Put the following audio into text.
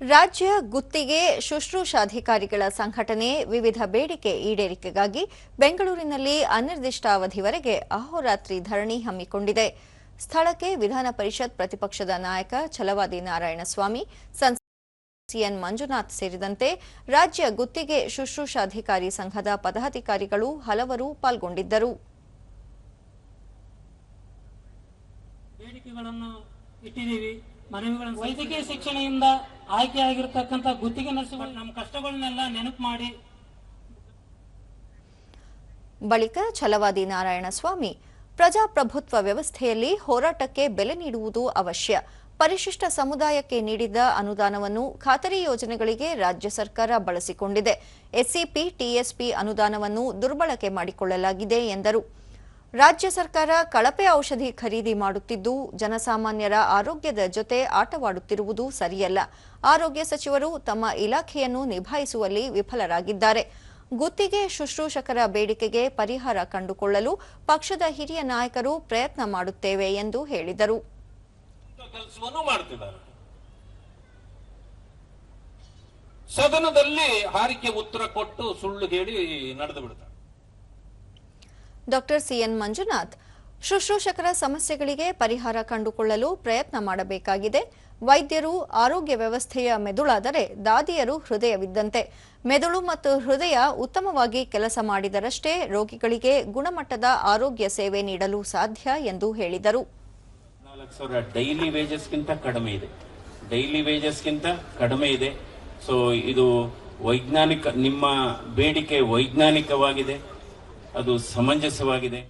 ರಾಜ್ಯ ಗುತ್ತಿಗೆ ಶುಶ್ರೂಷಾಧಿಕಾರಿಗಳ ಸಂಘಟನೆ ವಿವಿಧ ಬೇಡಿಕೆ ಈಡೇರಿಕೆಗಾಗಿ ಬೆಂಗಳೂರಿನಲ್ಲಿ ಅನಿರ್ದಿಷ್ಟಾವಧಿವರೆಗೆ ಅಹೋರಾತ್ರಿ ಧರಣಿ ಹಮ್ಮಿಕೊಂಡಿದೆ. ಸ್ಥಳಕ್ಕೆ ವಿಧಾನ ಪರಿಷತ್ ಪ್ರತಿಪಕ್ಷದ ನಾಯಕ ಛಲವಾದಿ ನಾರಾಯಣಸ್ವಾಮಿ ಸಿಎನ್ ಮಂಜುನಾಥ್ ಸೇರಿದಂತೆ ರಾಜ್ಯ ಗುತ್ತಿಗೆ ಶುಶ್ರೂಷಾಧಿಕಾರಿ ಸಂಘದ ಪದಾಧಿಕಾರಿಗಳು ಹಲವರು ಪಾಲ್ಗೊಂಡಿದ್ದರು. ಮನವಿಗಳನ್ನು ವೈದ್ಯಕೀಯ ಶಿಕ್ಷಣದಿಂದ ಆಯ್ಕೆಯಾಗಿರ್ತಕ್ಕಂಥ ಗುತ್ತಿಗೆ ನರ್ಸುಗಳು ನಮ್ಮ ಕಷ್ಟಗಳನ್ನೆಲ್ಲ ನೆನಪು ಮಾಡಿ. ಬಳಿಕ ಛಲವಾದಿ ನಾರಾಯಣಸ್ವಾಮಿ ಪ್ರಜಾಪ್ರಭುತ್ವ ವ್ಯವಸ್ಥೆಯಲ್ಲಿ ಹೋರಾಟಕ್ಕೆ ಬೆಲೆ ನೀಡುವುದು ಅವಶ್ಯ. ಪರಿಶಿಷ್ಟ ಸಮುದಾಯಕ್ಕೆ ನೀಡಿದ ಅನುದಾನವನ್ನು ಖಾತರಿ ಯೋಜನೆಗಳಿಗೆ ರಾಜ್ಯ ಸರ್ಕಾರ ಬಳಸಿಕೊಂಡಿದೆ. ಎಸ್ಸಿಪಿ ಟಿಎಸ್ಪಿ ಅನುದಾನವನ್ನು ದುರ್ಬಳಕೆ ಮಾಡಿಕೊಳ್ಳಲಾಗಿದೆ ಎಂದರು. ರಾಜ್ಯ ಸರ್ಕಾರ ಕಳಪೆ ಔಷಧಿ ಖರೀದಿ ಮಾಡುತ್ತಿದ್ದು, ಜನಸಾಮಾನ್ಯರ ಆರೋಗ್ಯದ ಜೊತೆ ಆಟವಾಡುತ್ತಿರುವುದು ಸರಿಯಲ್ಲ. ಆರೋಗ್ಯ ಸಚಿವರು ತಮ್ಮ ಇಲಾಖೆಯನ್ನು ನಿಭಾಯಿಸುವಲ್ಲಿ ವಿಫಲರಾಗಿದ್ದಾರೆ. ಗುತ್ತಿಗೆ ಶುಶ್ರೂಷಕರ ಬೇಡಿಕೆಗೆ ಪರಿಹಾರ ಕಂಡುಕೊಳ್ಳಲು ಪಕ್ಷದ ಹಿರಿಯ ನಾಯಕರು ಪ್ರಯತ್ನ ಮಾಡುತ್ತೇವೆ ಎಂದು ಹೇಳಿದರು. ಸದನದಲ್ಲಿ ಹಾರಿಕೆ ಉತ್ತರ ಕೊಟ್ಟು ಸುಳ್ಳು ಹೇಳಿ ನಡೆದು ಬಿಡ್ತಾರೆ ಡಾಕ್ಟರ್ ಸಿಎನ್ ಮಂಜುನಾಥ್. ಶುಶ್ರೂಷಕರ ಸಮಸ್ಯೆಗಳಿಗೆ ಪರಿಹಾರ ಕಂಡುಕೊಳ್ಳಲು ಪ್ರಯತ್ನ ಮಾಡಬೇಕಾಗಿದೆ. ವೈದ್ಯರು ಆರೋಗ್ಯ ವ್ಯವಸ್ಥೆಯ ಮೆದುಳಾದರೆ ದಾದಿಯರು ಹೃದಯವಿದ್ದಂತೆ. ಮೆದುಳು ಮತ್ತು ಹೃದಯ ಉತ್ತಮವಾಗಿ ಕೆಲಸ ಮಾಡಿದರಷ್ಟೇ ರೋಗಿಗಳಿಗೆ ಗುಣಮಟ್ಟದ ಆರೋಗ್ಯ ಸೇವೆ ನೀಡಲು ಸಾಧ್ಯ ಎಂದು ಹೇಳಿದರು. ಡೈಲಿ ವೇಜಸ್ಗಿಂತ ಕಡಿಮೆ ಇದೆ. ಡೈಲಿ ವೇಜಸ್ಗಿಂತ ಕಡಿಮೆ ಇದೆ. ಸೊ, ಇದು ವೈಜ್ಞಾನಿಕ, ನಿಮ್ಮ ಬೇಡಿಕೆ ವೈಜ್ಞಾನಿಕವಾಗಿದೆ. ಅದು ಸಮಂಜಸವಾಗಿದೆ.